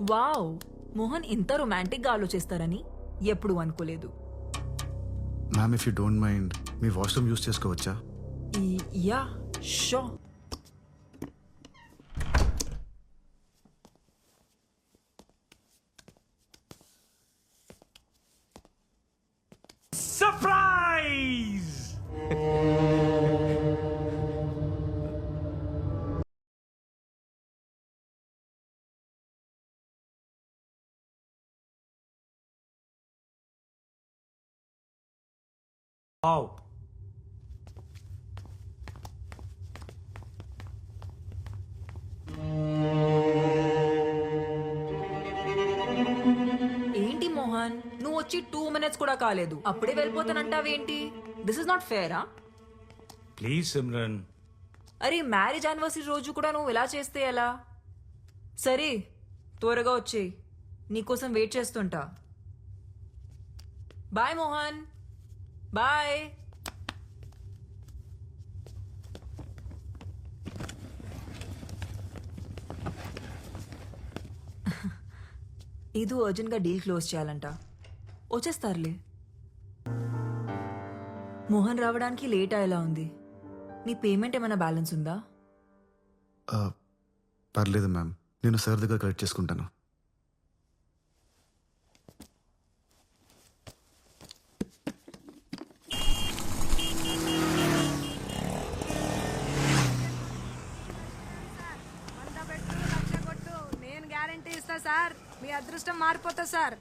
Wow Mohan ఇంత రొమాంటిక్గా ఆలోచిస్తారని ఎప్పుడు అనుకోలేదు. Ma'am if you don't mind me washroom use చేసుకోవచ్చా? Yeah sure. Wow. ఏంటి మోహన్? నువ్వు వచ్చి టూ మినిట్స్ కూడా కాలేదు. అప్పుడే వెళ్ళిపోతానంటావేంటి? This is not fair Please, Simran. అరే మ్యారేజ్ యానివర్సరీ రోజు కూడా నువ్వు ఇలా చేస్తే ఎలా? సరే త్వరగా వచ్చేయి. నీకోసం వెయిట్ చేస్తుంటా. బాయ్ మోహన్. బాయ్. ఇది అర్జెంట్గా డీల్ క్లోజ్ చేయాలంట. వచ్చేస్తారులే. మోహన్ రావడానికి లేట్ అయ్యేలా ఉంది. నీ పేమెంట్ ఏమైనా బ్యాలెన్స్ ఉందా? పర్లేదు మ్యామ్. నేను సార్ దగ్గర కలెక్ట్ చేసుకుంటాను వంద పెట్టు లక్ష కొట్టు నేను గ్యారంటీ ఇస్తా సార్ మీ అదృష్టం మారిపోతుంది సార్.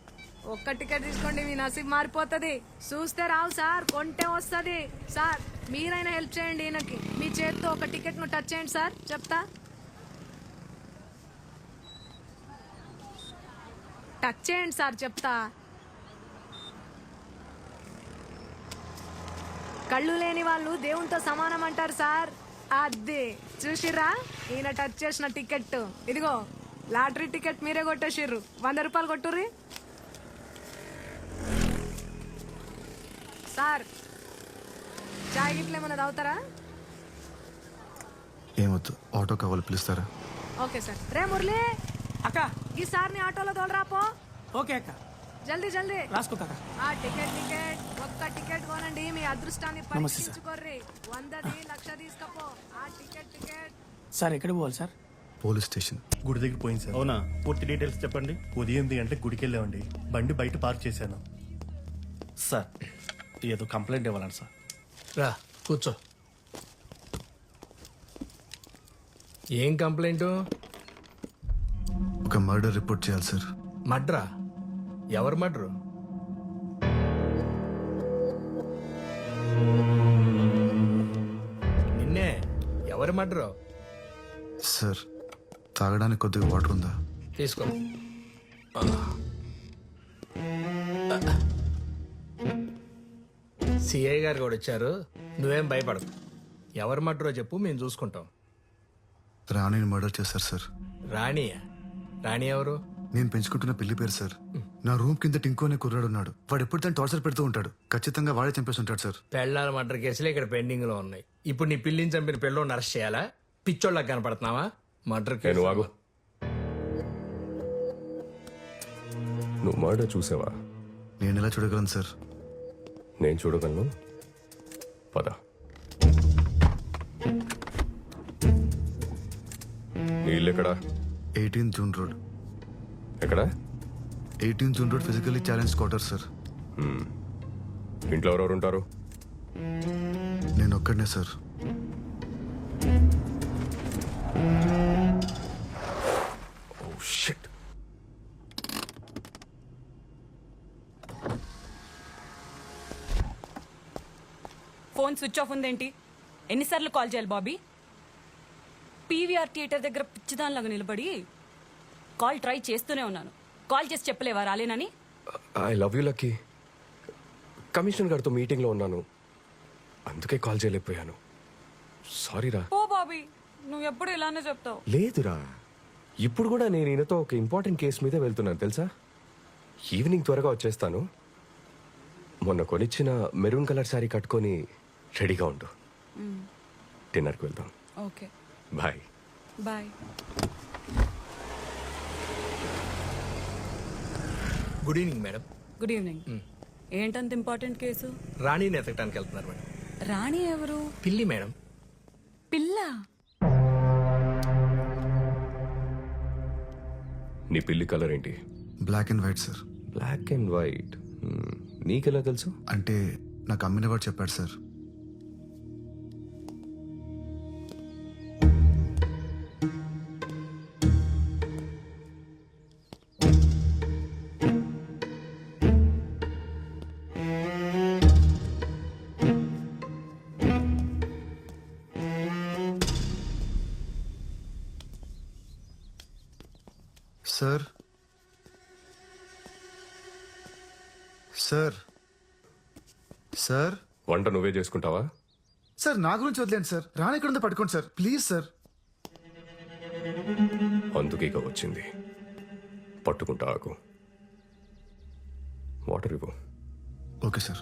ఒక్క టికెట్ తీసుకోండి మీ నసీబ్ మారిపోతుంది. చూస్తే రావు సార్. కొంటే వస్తుంది. సార్ మీరైనా హెల్ప్ చేయండి ఈయనకి. మీ చేతితో ఒక టికెట్ను టచ్ చేయండి సార్. చెప్తా. టచ్ చేయండి సార్. చెప్తా. కళ్ళు లేని వాళ్ళు దేవునితో సమానం అంటారు సార్. అది చూసిర్రా? ఈయన టచ్ చేసిన టికెట్ ఇదిగో. లాటరీ టికెట్ మీరే కొట్టేసిర్రు. వంద రూపాయలు కొట్టుర్రి? సార్ చాయ్ గిట్ల ఏమైనా తాగుతారా? ఏమొద్దు ఆటో కావాలి పిలుస్తారా? Okay sir. రే మురళి అక్క. ఈ సార్ని ఆటోలో తోలరాపో ఓకే అక్క. జల్దీ జల్దీ. రాసుకో కాక ఆ టికెట్ టికెట్ ఒక్క టికెట్ కొనండి మీ అదృష్టాన్ని. పరీక్షించుకోర్రి. వందది లక్ష తీసుకపో. ఆ టికెట్ టికెట్. సార్ ఎక్కడికి పోవాలి సార్? Police station. గుడి దగ్గర పోయింది సార్. అవునా? పూర్తి డీటెయిల్స్ చెప్పండి. ఉదయం ఎనిమిది గంటలకు గుడికి వెళ్ళామండి బండి బయట పార్క్ చేశాను. సార్ ఏదో కంప్లైంట్ ఇవ్వాలండి సార్. రా కూర్చో. ఏం కంప్లైంట్? ఒక మర్డర్ రిపోర్ట్ చేయాలి సార్. మడ్రా ఎవరు మడ్రు నిన్నే ఎవరు మడ్రు సార్ తాగడానికి కొద్దిగా వాటర్ ఉందా? తీసుకో. సిఐ గారు కూడా వచ్చారు. నువ్వేం భయపడకు. ఎవరు మడ్రో చెప్పు మేము చూసుకుంటాం. రాణిని మర్డర్ చేశారు సార్. రాణియా? రాణి ఎవరు? నేను పెంచుకుంటున్న పిల్లి పేరు సార్. నా రూమ్ కింద టింకో అనే కుర్రాడు ఉన్నాడు. వాడు ఎప్పుడు తను టార్చర్ పెడుతూ ఉంటాడు. ఖచ్చితంగా వాడే చంపేసి ఉంటాడు సార్. పెళ్ళాల మర్డర్ కేసులు ఇక్కడ పెండింగ్లో ఉన్నాయి. ఇప్పుడు నీ పిల్లిని చంపిన పిల్లోని అరెస్ట్ చేయాలా? పిచ్చోళ్ళకి కనపడుతున్నావా? Murder case. నేను ఆగు. నువ్వు మర్డర్ చూసావా? నేను ఎలా చూడగలను సార్? నేను చూడగలను. పద. ఎక్కడా? Eighteen June road. ఎక్కడా? Eighteen June road physically challenge quarter sir. ఇంట్లో ఎవరెవరు ఉంటారు? నేను ఒక్కడనే sir oh shit phone switch off ఉందేంటి? ఎన్నిసార్లు కాల్ చేయాలి బాబీ? పీవీఆర్ థియేటర్ దగ్గర పిచ్చిదానిలాగా నిలబడి కాల్ ట్రై చేస్తూనే ఉన్నాను. కాల్ చేసి చెప్పలేవా? రాలేనని? I love you Lucky. Commissioner గారితో మీటింగ్లో ఉన్నాను. అందుకే కాల్ చేయలేకపోయాను. సారీరా ఓ బాబీ నువ్వు ఎప్పుడు ఇలానే చెప్తావు? లేదురా. ఇప్పుడు కూడా నేను ఈయనతో ఒక ఇంపార్టెంట్ కేసు మీద వెళ్తున్నాను తెలుసా? ఈవినింగ్ త్వరగా వచ్చేస్తాను. మొన్న కొనిచ్చిన మెరూన్ కలర్ శారీ కట్టుకొని రెడీగా ఉండు. డిన్నర్కి వెళ్దాం. Okay. Bye. Bye. Good evening madam. Good evening. ఏంటంత important case? రాణిని ఎతకడానికి వెళ్తున్నారు మేడం. రాణి ఎవరు? పిల్లి మేడం. పిల్ల? నీ పిల్లి కలర్ ఏంటి? Black and white sir black and white నీకెలా తెలుసు? అంటే నాకు అమ్మిన వాడు చెప్పాడు సార్ సార్ సార్. సార్? వంట నువ్వే చేసుకుంటావా? సార్ నా గురించి వదిలేండి సార్. రాని ఎక్కడ ఉందో పట్టుకోండి సార్. Please sir. అందుకే ఇక వచ్చింది. పట్టుకుంటా ఆకు వాటర్ ఇవ్వు. Okay sir.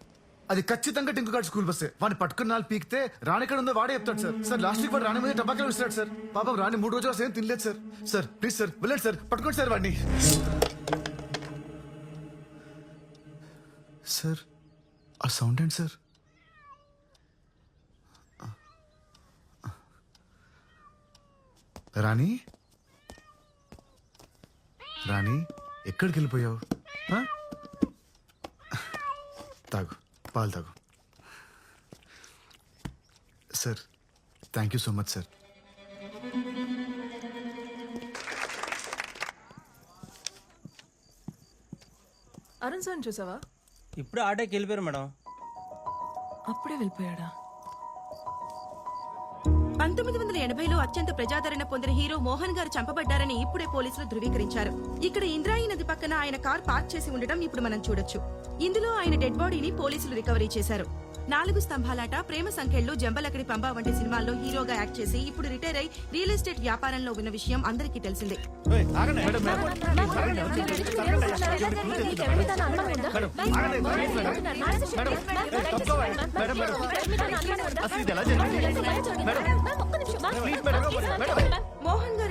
అది ఖచ్చితంగా టింకు స్కూల్ బస్సే. వాడిని పట్టుకున్న నాలుగు పీకితే రాని ఎక్కడ ఉందో వాడే చెప్తాడు సార్. సార్ లాస్ట్ వీక్ వాడు రాని మీద టబాకాలు ఇస్తాడు సార్. పాపం రాని మూడు రోజులు సేమ్ ఏం తినలేదు సార్. సార్ ప్లీజ్ సార్ వెళ్ళండి సార్. పట్టుకోండి సార్ వాడిని. సార్ ఆ సౌండ్ ఏంటి సార్? రాణి? రాణి ఎక్కడికి వెళ్ళిపోయావు? తాగు. పాలు తాగు. Sir thank you so much sir. Arun sir చూసావా? ఇప్పుడు ఆటోకి వెళ్ళిపోయారు మేడం. అప్పుడే వెళ్ళిపోయాడా? పంతొమ్మిది వందల ఎనభైలో అత్యంత ప్రజాదరణ పొందిన హీరో మోహన్ గారు చంపబడ్డారని ఇప్పుడే పోలీసులు ధృవీకరించారు. ఇక్కడ ఇంద్రాయి నది పక్కన ఆయన కార్ పార్క్ చేసి ఉండడం ఇప్పుడు మనం చూడొచ్చు. ఇందులో ఆయన డెడ్ బాడీని పోలీసులు రికవరీ చేశారు. నాలుగు స్తంభాలాట ప్రేమ సంఖ్యలు జంబలకడి పంబ వంటి సినిమాల్లో హీరోగా యాక్ట్ చేసి ఇప్పుడు రిటైర్ అయి రియల్ ఎస్టేట్ వ్యాపారంలో ఉన్న విషయం అందరికీ తెలిసిందే మోహన్ గారి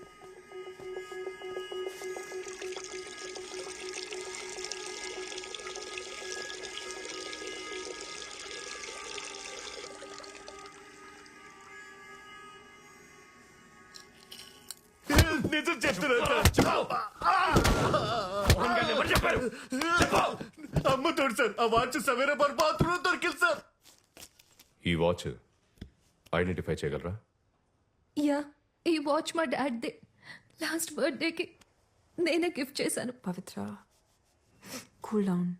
నిజం చెప్తున్నాను అమ్ముతాడు సార్ ఆ వాచ్ సవేరా బార్ బాత్రూమ్ దొరికింది సార్. ఈ వాచ్ ఐడెంటిఫై చేయగలరా? యా ఈ వాచ్ మా డాడ్ దే లాస్ట్ బర్త్డేకి నేనే గిఫ్ట్ చేశాను. పవిత్ర కూల్ డౌన్.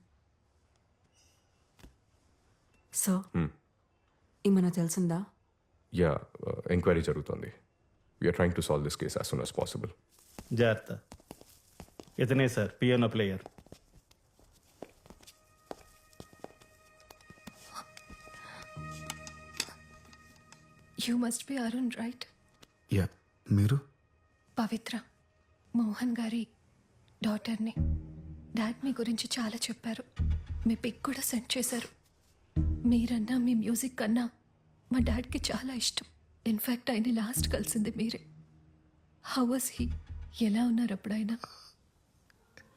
సో ఏమైనా తెలిసిందా? యా ఎంక్వైరీ జరుగుతోంది. We're trying to solve this case as soon as possible జాగ్రత్త. ఇతనే sir piano player. You must be Arun right yeah మీరు? పవిత్ర. మోహన్ గారి డాటర్ని. డాడ్ మీ గురించి చాలా చెప్పారు. మీ పిక్ కూడా సెండ్ చేశారు. మీరన్నా మీ మ్యూజిక్ కన్నా మా డాడ్కి చాలా ఇష్టం. ఇన్ఫ్యాక్ట్ ఆయన లాస్ట్ కలిసింది మీరే. హౌ వాస్ హీ ఎలా ఉన్నారు అప్పుడు ఆయన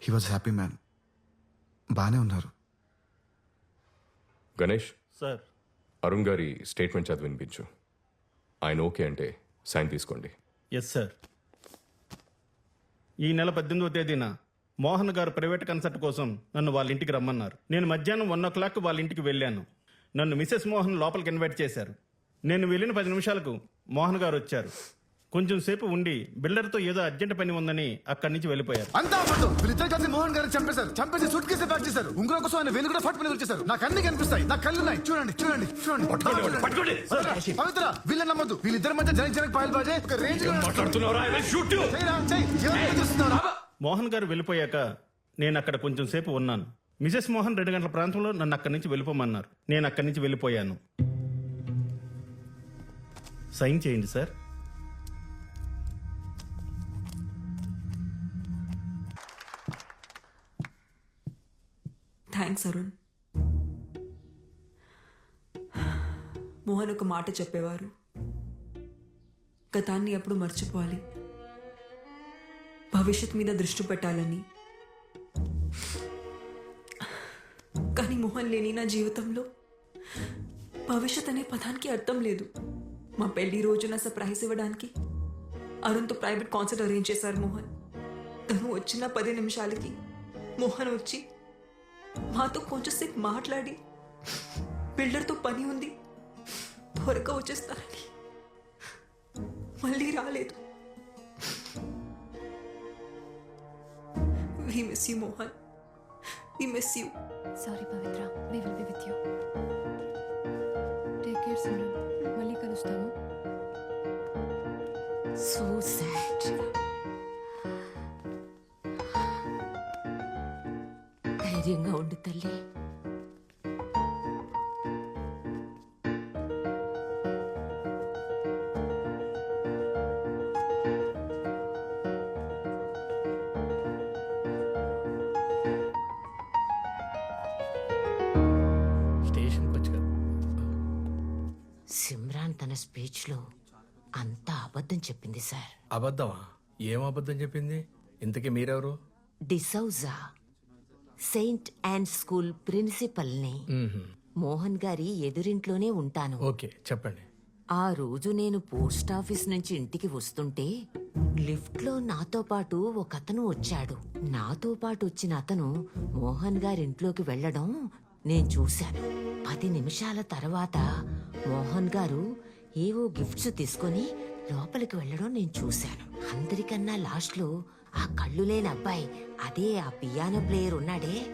హీ వాజ్ హ్యాపీ మ్యాన్ బాగానే ఉన్నారు. గణేష్? సార్. అరుణ్ గారి స్టేట్మెంట్ చదివి వినిపించు. ఆయన ఓకే అంటే సైన్ తీసుకోండి. ఎస్ సార్ ఈ నెల పద్దెనిమిదవ తేదీన మోహన్ గారు ప్రైవేట్ కన్సర్ట్ కోసం నన్ను వాళ్ళ ఇంటికి రమ్మన్నారు. నేను మధ్యాహ్నం వన్ ఓ క్లాక్ వాళ్ళ ఇంటికి వెళ్ళాను. నన్ను మిసెస్ మోహన్ లోపలికి ఇన్వైట్ చేశారు. నేను వెళ్ళిన పది నిమిషాలకు మోహన్ గారు వచ్చారు. కొంచెం సేపు ఉండి బిల్డర్తో ఏదో అర్జెంట్ పని ఉందని అక్కడి నుంచి వెళ్ళిపోయారు. అంతా అబద్ధం. వీళ్ళిద్దరు కలిసి మోహన్ గారిని చంపేశారు. చంపేసి సూట్ కేసు ప్యాక్ చేశారు. ఉంగరం కోసం ఆయన వేలు కూడా ఫట్ పని చేశారు నాకు అన్ని కనిపిస్తాయి. నాకు కళ్ళు ఉన్నాయి చూడండి చూడండి. చూడండి చూడండి. పవిత్ర వీళ్ళని నమ్మద్దు. వీళ్ళిద్దరి మధ్య జనక్ జనక్ పాయల్ బాజే. ఒక రేంజ్ మోహన్ గారు వెళ్ళిపోయాక నేను అక్కడ కొంచెం సేపు ఉన్నాను. మిసెస్ మోహన్ రెండు గంటల ప్రాంతంలో నన్ను అక్కడి నుంచి వెళ్ళిపోమన్నారు. నేను అక్కడి నుంచి వెళ్ళిపోయాను. సైన్ చేయండి సార్. థ్యాంక్స్ అరుణ్ మోహన్ ఒక మాట చెప్పేవారు. గతాన్ని ఎప్పుడు మర్చిపోవాలి? భవిష్యత్ మీద దృష్టి పెట్టాలని. కానీ మోహన్ లేని నా జీవితంలో భవిష్యత్ అనే పదానికి అర్థం లేదు. మా పెళ్ళి రోజున సర్ప్రైజ్ ఇవ్వడానికి అరుణ్తో ప్రైవేట్ కాన్సర్ట్ అరేంజ్ చేశారు మోహన్. తను వచ్చిన పది నిమిషాలకి మోహన్ వచ్చి మాతో కొంచెంసేపు మాట్లాడి బిల్డర్తో పని ఉంది త్వరగా వచ్చేస్తారని. మళ్ళీ రాలేదు. We miss you Mohan. We miss you sorry Pavitra. We will be with you take care Simran మళ్ళీ కలుస్తాము సో సాడ్ ధైర్యంగా ఉండు తల్లి. స్టేషన్కి వచ్చి సిమ్రాన్ తన స్పీచ్లో అంతా అబద్ధం చెప్పింది సార్. అబద్ధమా? ఏం అబద్ధం చెప్పింది? ఇంతకీ మీరెవరు? డిసౌజా సెయింట్ అండ్ స్కూల్ ప్రిన్సిపల్ని మోహన్ గారి ఎదురింట్లోనే ఉంటాను. ఓకే చెప్పండి. ఆ రోజు నేను పోస్ట్ ఆఫీస్ నుంచి ఇంటికి వస్తుంటే లిఫ్ట్లో నాతో పాటు ఒక అతను వచ్చాడు. నాతో పాటు వచ్చిన అతను మోహన్ గారింట్లోకి వెళ్ళడం నేను చూశాను. పది నిమిషాల తర్వాత మోహన్ గారు ఏవో గిఫ్ట్స్ తీసుకొని లోపలికి వెళ్ళడం నేను చూశాను. అందరికన్నా లాస్ట్లో ఆ కళ్ళు లేని అబ్బాయి అదే ఆ పియానో ప్లేయర్ ఉన్నాడే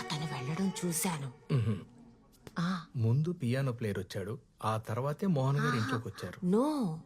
అతను వెళ్ళడం చూశాను. ఆ. ముందు పియానో ప్లేయర్ వచ్చాడు ఆ తర్వాతే మోహన్ గారు ఇంట్లోకి వచ్చారు. నో.